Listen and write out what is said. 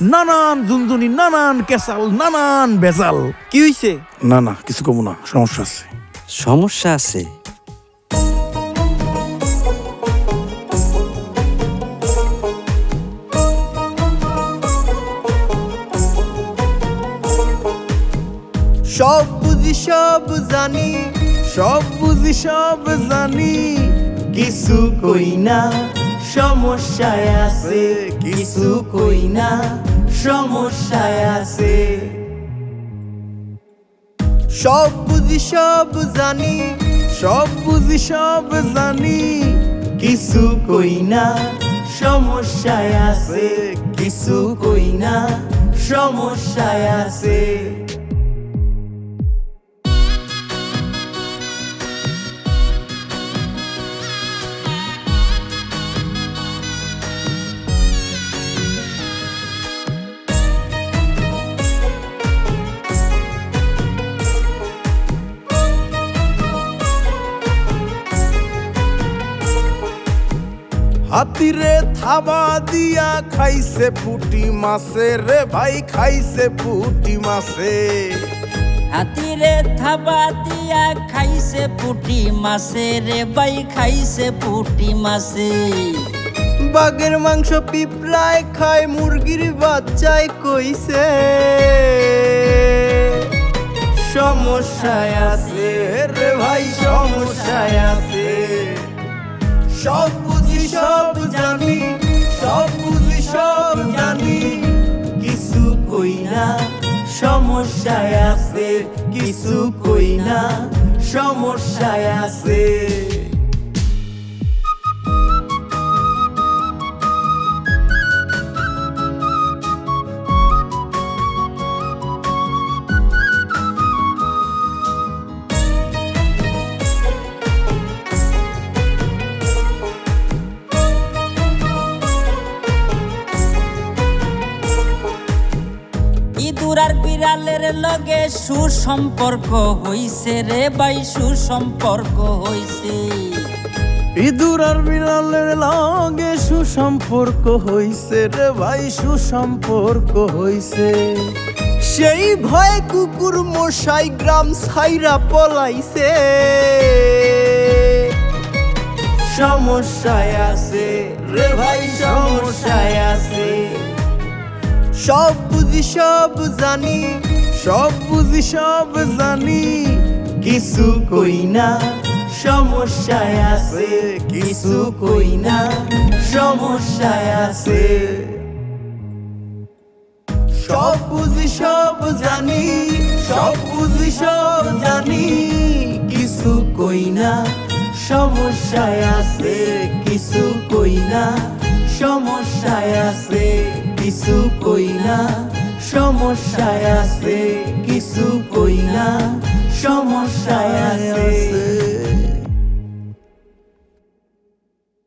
নানান ঝুনঝুনি নানান কেসাল নানান বেজাল কি হইছে? না না কিছু কমু না সমস্যা আছে। সমস্যা আছে? সব বুঝি সব জানি সব বুঝি সব জানি। কিছু কই না সমস্যায় আছে কিছু কই না। সমস্যায় আছে। সব বুঝি সব জানি সব বুঝি সব জানি। কিছু কই না সমস্যায় আছে। কিছু কই না সমস্যায় আছে। হাতিরে থাবা দিয়া খাইছে পুটি মাছে রে ভাই খাইছে পুটি মাছে। হাতিরে থাবা দিয়া খাইছে পুটি মাছে রে বাই খাইছে পুটি মাছে। বাঘের মাংস পিঁপড়ায় খায় মুরগির বাচ্চায় কইছে। সমস্যায় আছে রে ভাই সমস্যায় আছে। সব সব জানি, সব বুঝি, সব জানি। কিছু কই না, সমস্যায় আছে। কিছু কই না, সমস্যায় আছে। আর বিড়ালের লগে সুসম্পর্ক হইছে রে ভাই সুসম্পর্ক হইছে। ইঁদুর আর বিড়ালের লগে সুসম্পর্ক হইছে রে ভাই সুসম্পর্ক হইছে। সেই ভয়ে কুকুর মশাই গ্রাম ছাইরা পলাইছে। সমস্যায় আছে রে ভাই, সমস্যায় আছে। সব বুঝি, সব জানি, সব বুঝি, সব জানি। কিছু কই না, সমস্যায় আছে। কিছু কই না, সমস্যায় আছে। সব বুঝি, সব জানি, সব বুঝি, সব জানি। কিছু কই না, সমস্যায় আছে। কিছু কই না, সমস্যায় আছে। কিছু কই না সমস্যায় আছে কিছু কই না সমস্যায় আছে।